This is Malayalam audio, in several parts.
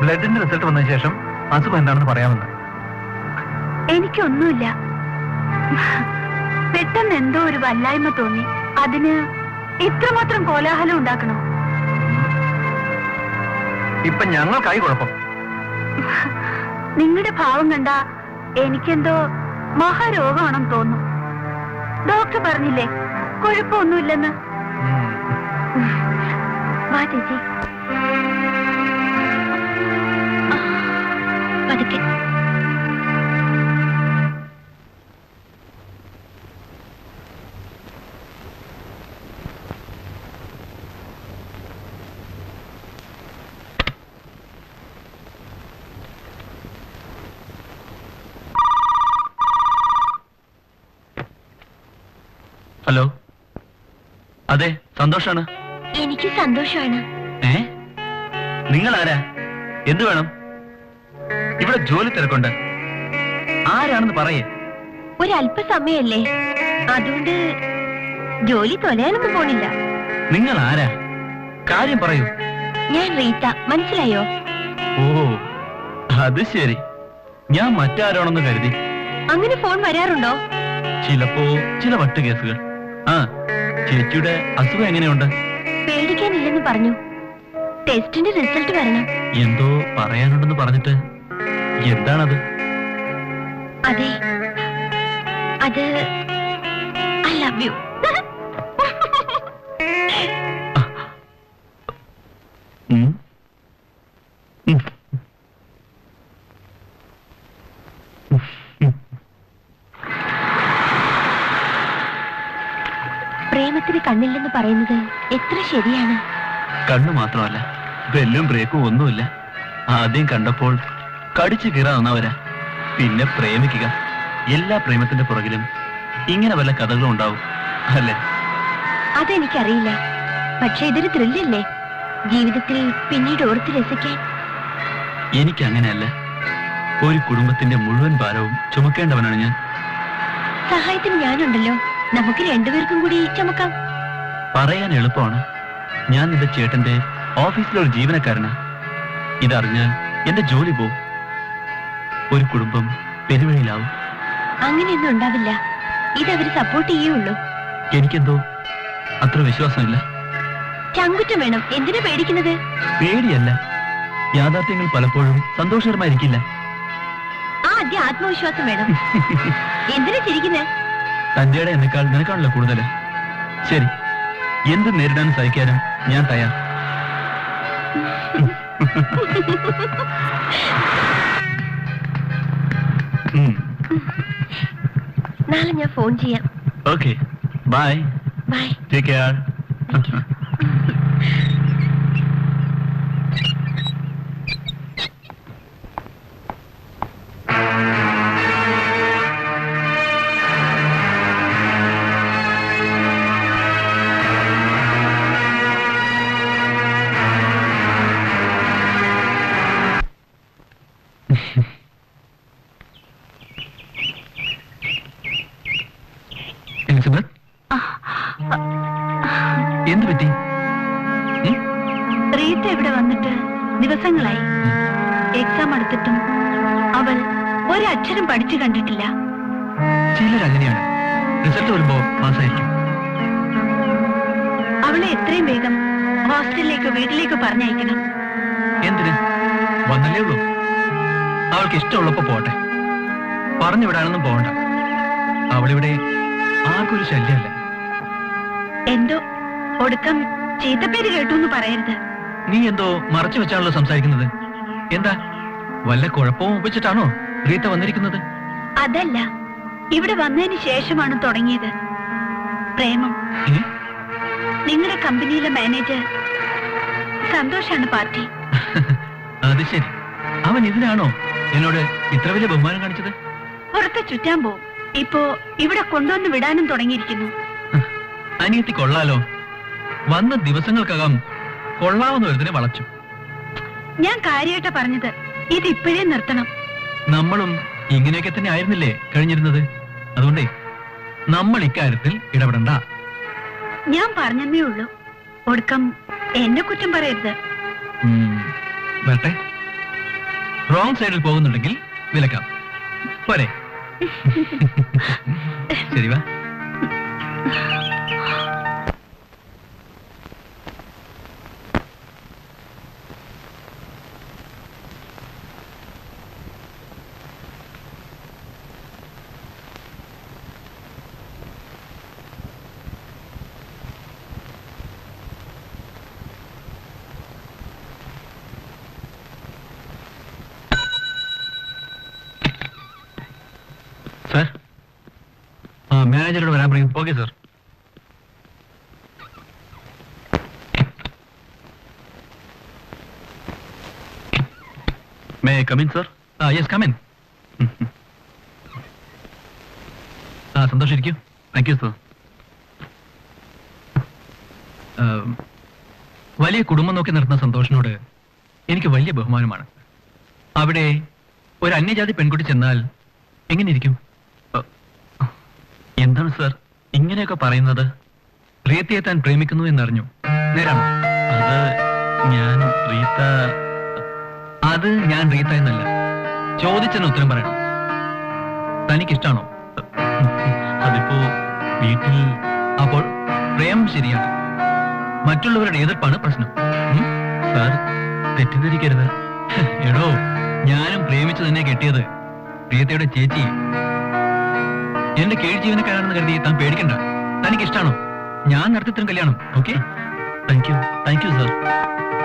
ബ്ലഡിന്റെ റിസൾട്ട് വന്നതിന് ശേഷം അസുഖം എന്താണെന്ന് പറയാമെന്ന് എനിക്കൊന്നുമില്ല. പെട്ടെന്ന് എന്തോ ഒരു വല്ലായ്മ തോന്നി. അതിന് ഇത്രമാത്രം കോലാഹലം ഉണ്ടാക്കണം? ഇപ്പൊ ഞങ്ങൾക്കായി കുഴപ്പം. നിങ്ങളുടെ ഭാവം കണ്ട എനിക്കെന്തോ മഹാരോഗമാണെന്ന് തോന്നുന്നു. ഡോക്ടർ പറഞ്ഞില്ലേ കുഴപ്പമൊന്നുമില്ലെന്ന്. വാ ചേച്ചി. പതുക്കെ ഹലോ. അതെ സന്തോഷാണ്. എനിക്ക് സന്തോഷമാണ് ഏ? നിങ്ങൾ ആരാ എന്ത് വേണം? ഇവിടെ ജോലി തിരക്കുണ്ട്. ആരാണെന്ന് പറയേ. ഒരല്പസമയല്ലേ അതുകൊണ്ട് ജോലി തൊലയാനൊന്നും പോണില്ല. നിങ്ങൾ ആരാ? കാര്യം പറയൂ. ഞാൻ റീത്ത. മനസ്സിലായോ? ഓ അത് ശരി. ഞാൻ മറ്റാരാണെന്ന് കരുതി. അങ്ങനെ ഫോൺ വരാറുണ്ടോ? ചിലപ്പോ ചില വട്ട് കേസുകൾ. ആ ചേച്ചിയുടെ അസുഖം എങ്ങനെയുണ്ട്? പേടിക്കാനില്ലെന്ന് പറഞ്ഞു. ടെസ്റ്റിന്റെ റിസൾട്ട് വരണം. എന്തോ പറയാനുണ്ടെന്ന് പറഞ്ഞിട്ട് എന്താണത്? അതെ. അത് ഐ ലവ് യു. പ്രേമത്തിന് കണ്ണില്ലെന്ന് പറയുന്നത് എത്ര ശരിയാണ്? കണ്ണു മാത്രമല്ല ബെല്ലും ബ്രേക്കും ഒന്നുമില്ല. ആദ്യം കണ്ടപ്പോൾ കടിച്ചു കീറാവുന്നവരാ പിന്നെ പ്രേമിക്കുക. എല്ലാ പ്രേമത്തിന്റെ പുറകിലും ഇങ്ങനെ വല്ല കഥകളും ഉണ്ടാവും അല്ലേ? അതെനിക്കറിയില്ല. പക്ഷെ ഇതൊരു ത്രില്ലല്ലേ? ജീവിതത്തിൽ പിന്നീട് ഓർത്ത് രസിക്കാൻ. എനിക്ക് അങ്ങനെയല്ല ഒരു കുടുംബത്തിന്റെ മുഴുവൻ ഭാരവും ചുമക്കേണ്ടവനാണ് ഞാൻ. സഹായത്തിന് ഞാനുണ്ടല്ലോ. നമുക്ക് രണ്ടുപേർക്കും കൂടി ചുമക്കാം. പറയാൻ എളുപ്പമാണ്. ഞാൻ നിന്റെ ചേട്ടന്റെ ഓഫീസിലെ ഒരു ജീവനക്കാരനാ. ഇതറിഞ്ഞാൽ എന്റെ ജോലി പോവും. ഒരു കുടുംബം പെരുവഴിയിലാവും. അങ്ങനെയൊന്നും ഉണ്ടാവില്ല. ഇതവര് സപ്പോർട്ട് ചെയ്യുള്ളൂ എനിക്കെന്തോ അത്ര വിശ്വാസമില്ല. ചങ്കുറ്റം വേണം. എന്തിനാ പേടിക്കുന്നത്? പേടിയല്ല. യാഥാർത്ഥ്യങ്ങൾ പലപ്പോഴും സന്തോഷകരമായിരിക്കില്ല. ആദ്യം ആത്മവിശ്വാസം വേണം. എന്തിനാ ചിരിക്കുന്നത് തന്റെയുടെ എന്നെക്കാൾ നിനക്കാണല്ലോ കൂടുതൽ ശരി. എന്ത് നേരിടാനും സഹിക്കാനും ഞാൻ തയ്യാർ. നാളെ ഞാൻ ഫോൺ ചെയ്യാം okay bye bye take care ദിവസങ്ങളായി. എക്സാം എടുത്തിട്ടും അവൾ ഒരക്ഷരം പഠിച്ചു കണ്ടിട്ടില്ല. ചിലരങ്ങനെയാണ്. റിസൾട്ട് വരുമ്പോ പാസ്സായിരിക്കും. അവളെ എത്രയും വേഗം ഹോസ്റ്റലിലേക്കോ വീട്ടിലേക്കോ പറഞ്ഞയക്കണം. എന്തിന്? വന്നല്ലേ ഉള്ളൂ. അവൾക്ക് ഇഷ്ടമുള്ളപ്പോ പോട്ടെ. പറഞ്ഞു വിടാനൊന്നും പോകണ്ട. അവളിവിടെ ആർക്കൊരു ശല്യമല്ല. എന്തോ ഒടുക്കം ചീത്തപ്പേര് കേട്ടു എന്ന് പറയരുത്. നീ എന്തോ മറച്ചു വെച്ചാണല്ലോ സംസാരിക്കുന്നത്. എന്താ? വല്ല കുഴപ്പവും വെച്ചിട്ടാണോ റീത്ത വന്നിരിക്കുന്നത്? അതല്ല. ഇവിടെ വന്നതിന് ശേഷമാണ് തുടങ്ങിയത്. പ്രേമം? നിങ്ങളുടെ കമ്പനിയിലെ മാനേജർ സന്തോഷാണ് പാർട്ടി. അത് ശരി. അവൻ ഇതിനാണോ എന്നോട് ഇത്ര വലിയ ബഹുമാനം കാണിച്ചത്? പുറത്ത് ചുറ്റാൻ പോവും. ഇപ്പോ ഇവിടെ കൊണ്ടുവന്ന് വിടാനും തുടങ്ങിയിരിക്കുന്നു. അനിയത്തി കൊള്ളാലോ. വന്ന ദിവസങ്ങൾക്കകം കൊള്ളാവുന്ന ഒരുതിനെ വളച്ചു. ഞാൻ കാര്യമായിട്ടാ പറഞ്ഞത്. ഇത് ഇപ്പോഴേ നിർത്തണം. നമ്മളും ഇങ്ങനെയൊക്കെ തന്നെ ആയിരുന്നില്ലേ കഴിഞ്ഞിരുന്നത്? അതുകൊണ്ടേ നമ്മൾ ഇക്കാര്യത്തിൽ ഇടപെടണ്ട. ഞാൻ പറഞ്ഞേ ഉള്ളൂ. ഒടുക്കം എന്നെ കുറ്റം പറയരുത്. വരട്ടെ. റോങ് സൈഡിൽ പോകുന്നുണ്ടെങ്കിൽ വിലക്കാം. പോരെ. ശരി വാ സാർ ആ മാനേജറോട് വരാൻ പറയും. Okay sir. May come in sir ആ യെസ് കമിൻ ആ സന്തോഷം ഇരിക്കൂ. താങ്ക് യു സാർ വലിയ കുടുംബം നോക്കി നടത്തുന്ന സന്തോഷിനോട് എനിക്ക് വലിയ ബഹുമാനമാണ്. അവിടെ ഒരു അന്യജാതി പെൺകുട്ടി ചെന്നാൽ എങ്ങനെ ഇരിക്കും? എന്താണ് സാർ ഇങ്ങനെയൊക്കെ പറയുന്നത്? റീത്തയെ താൻ പ്രേമിക്കുന്നു എന്നറിഞ്ഞു. നേരാണോ? അത് ഞാൻ റീത്ത അത് ഞാൻ റീത്ത എന്നല്ല. ചോദിച്ചതിന് ഉത്തരം പറയണം. തനിക്കിഷ്ടാണോ? അതിപ്പോ വീട്ടിൽ അപ്പോൾ പ്രേമം ശരിയാണ്. മറ്റുള്ളവരുടെ എതിർപ്പാണ് പ്രശ്നം? സാർ തെറ്റിദ്ധരിക്കരുത്. എടോ ഞാനും പ്രേമിച്ചു തന്നെ കെട്ടിയത് പ്രിയതയുടെ ചേച്ചി എന്റെ കീഴ് ജീവനക്കാരാണെന്ന് കരുതി താൻ പേടിക്കണ്ട. തനിക്ക് ഇഷ്ടമാണോ ഞാൻ നടത്തിത്തരും കല്യാണം okay? Thank you thank you sir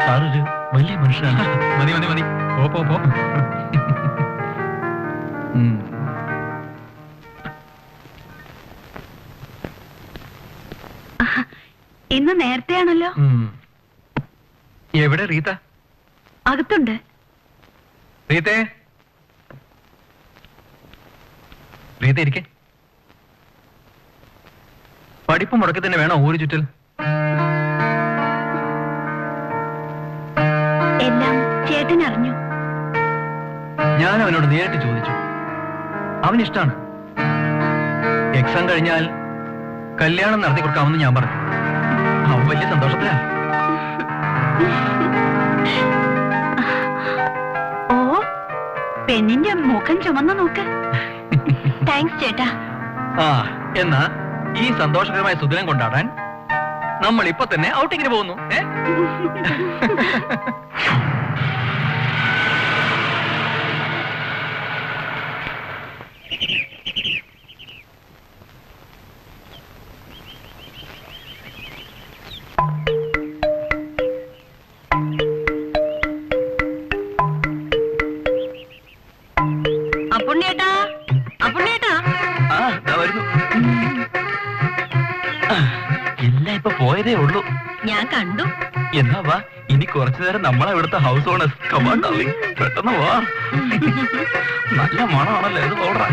sir ഒരു വലിയ മനുഷ്യനാണ്. മതി മതി മതി. പോ പോ പോ. ഉം. ഇന്ന് നേരത്തെയാണല്ലോ. എവിടെ റീത്ത? അകത്തുണ്ട്. റീത്തേ? റീത്ത ഇരിക്കെ. പഠിപ്പ് മുടക്കി തന്നെ വേണോ ഊരു ചുറ്റൽ? എല്ലാം ചേട്ടൻ അറിഞ്ഞു. ഞാൻ അവനോട് നേരിട്ട് ചോദിച്ചു. അവൻ ഇഷ്ടാണ് എക്സാം കഴിഞ്ഞാൽ കല്യാണം നടത്തി കൊടുക്കാമെന്ന് ഞാൻ പറഞ്ഞു. അവൻ വലിയ സന്തോഷത്തിലാ. ഓ പെണ്ണിന്റെ മുഖം ചുമന്ന നോക്ക്. താങ്ക്സ് ചേട്ടാ. ആ എന്നാ? ഈ സന്തോഷകരമായ സുദിനം കൊണ്ടാടാൻ നമ്മൾ ഇപ്പൊ തന്നെ ഔട്ടിങ്ങിന് പോകുന്നു ഏ? നമ്മളെ ഇവിടുത്തെ ഹൗസ് ഓണേഴ്സ് ഡാർലിംഗ് പെട്ടെന്ന് വാ. നല്ല മണമാണല്ലേ ഇത് ഓർഡറാ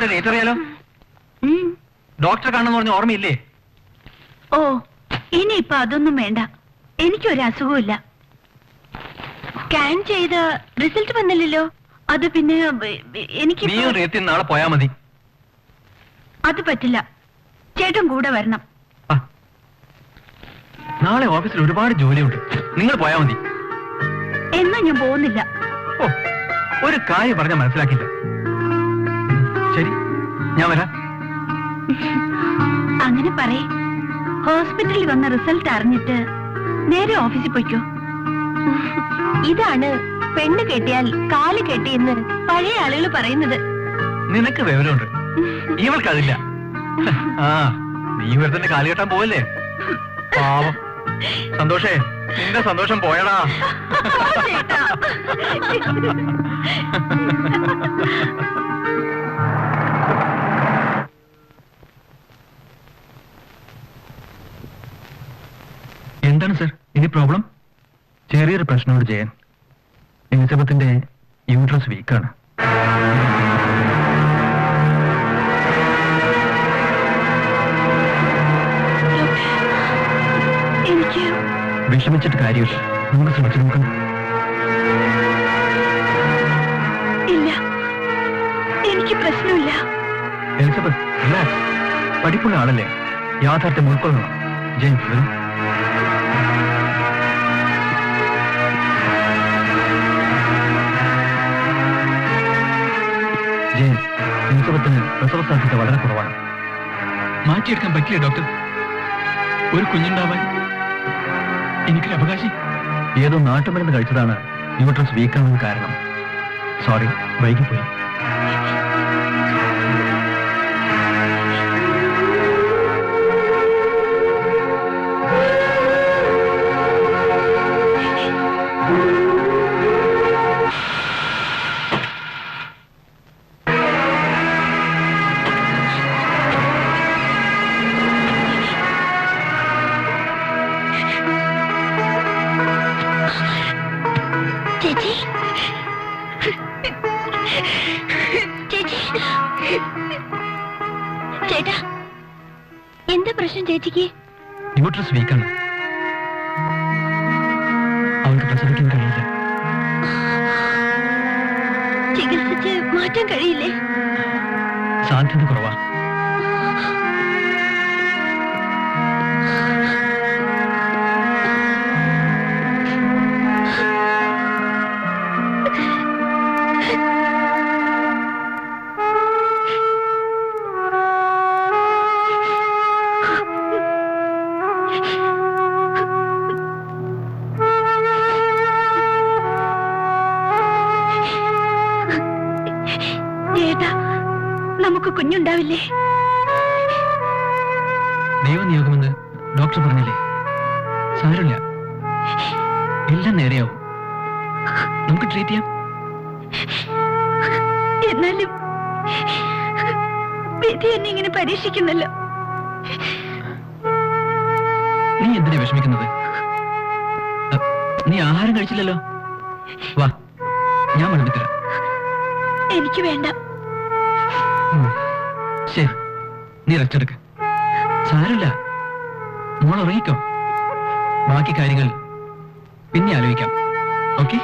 നാളത്തെ ഡേറ്റ് അറിയാലോ ഡോക്ടറെ കാണുന്ന പറഞ്ഞ ഓർമ്മയില്ലേ? ഓ ഇനിയിപ്പൊ അതൊന്നും വേണ്ട. എനിക്കൊരു അസുഖമില്ല സ്കാൻ ചെയ്ത് റിസൾട്ട് വന്നില്ലല്ലോ? അത് പിന്നെ എനിക്ക് റേത്തി നാളെ പോയാ മതി. അത് പറ്റില്ല. ചേട്ടൻ കൂടെ വരണം. നാളെ ഓഫീസിൽ ഒരുപാട് ജോലിയുണ്ട്. നിങ്ങൾ പോയാ മതി. എന്നാ ഞാൻ പോകുന്നില്ല. ഒരു കാര്യം പറഞ്ഞാൽ മനസ്സിലാക്കില്ല. ശരി ഞാൻ വരാം. അങ്ങനെ പറയേ. ഹോസ്പിറ്റലിൽ വന്ന റിസൾട്ട് അറിഞ്ഞിട്ട് നേരെ ഓഫീസിൽ പോയിക്കോ. ഇതാണ് പെണ്ണ് കെട്ടിയാൽ കാൽ കെട്ടിയെന്ന് പഴയ ആളുകൾ പറയുന്നത്. നിനക്ക് വിവരമുണ്ട്. ഇവൾക്കതില്ല. ആ നീ വെറുതെ കാൽ കെട്ടാൻ പോവല്ലേ? പാവം. സന്തോഷേ നിന്റെ സന്തോഷം പോയടാ. പ്രോബ്ലം ചെറിയൊരു പ്രശ്നമുണ്ട് ജയൻ. എലിസബത്തിന്റെ യൂട്രസ് വീക്കാണ്. വിഷമിച്ചിട്ട് കാര്യമില്ല. നമുക്ക് ശ്രമിച്ചു നോക്കാം. ഇല്ല. എനിക്ക് പ്രശ്നമില്ല. എലിസബത്ത് റിലാക്സ് പഠിപ്പുള്ള ആളല്ലേ? യാഥാർത്ഥ്യം ഉൾക്കൊള്ളണം. ജയൻ എലിസബത്തിന് പ്രസവ സാധ്യത വളരെ കുറവാണ്. മാറ്റിയെടുക്കാൻ പറ്റില്ല ഡോക്ടർ ഒരു കുഞ്ഞുണ്ടാവാൻ എനിക്കൊരു അവകാശി. ഏതോ നാട്ടുമരുന്ന് കഴിച്ചതാണ് യൂട്രസ് വീക്കാണെന്ന് കാരണം. സോറി വൈകിപ്പോയി. പ്രസവിക്കാൻ കഴിയില്ല. ചികിത്സിച്ച് മാറ്റാൻ കഴിയില്ലേ? സാധ്യത കുറവാ. കുഞ്ഞുണ്ടാവില്ലേ ദൈവനിയോഗമെന്ന് ഡോക്ടർ പറഞ്ഞില്ലേ? സാരമില്ല. എല്ലാം നേരെയാവും. നമുക്ക് ട്രീറ്റ് ചെയ്യാം. എന്നാലും വിധി എന്നെ ഇങ്ങനെ പരീക്ഷിക്കുന്നല്ലോ. നീ എന്തിനാ വിഷമിക്കുന്നത്? നീ ആഹാരം കഴിച്ചില്ലല്ലോ? വാ ഞാൻ വിളമ്പിത്തരാം എനിക്ക് വേണ്ട. ശരി നീ റെസ്റ്റ് എടുക്ക. സാരമില്ല. മോൾ ഉറങ്ങിക്കോ. ബാക്കി കാര്യങ്ങൾ പിന്നെ ആലോചിക്കാം. ഓക്കെ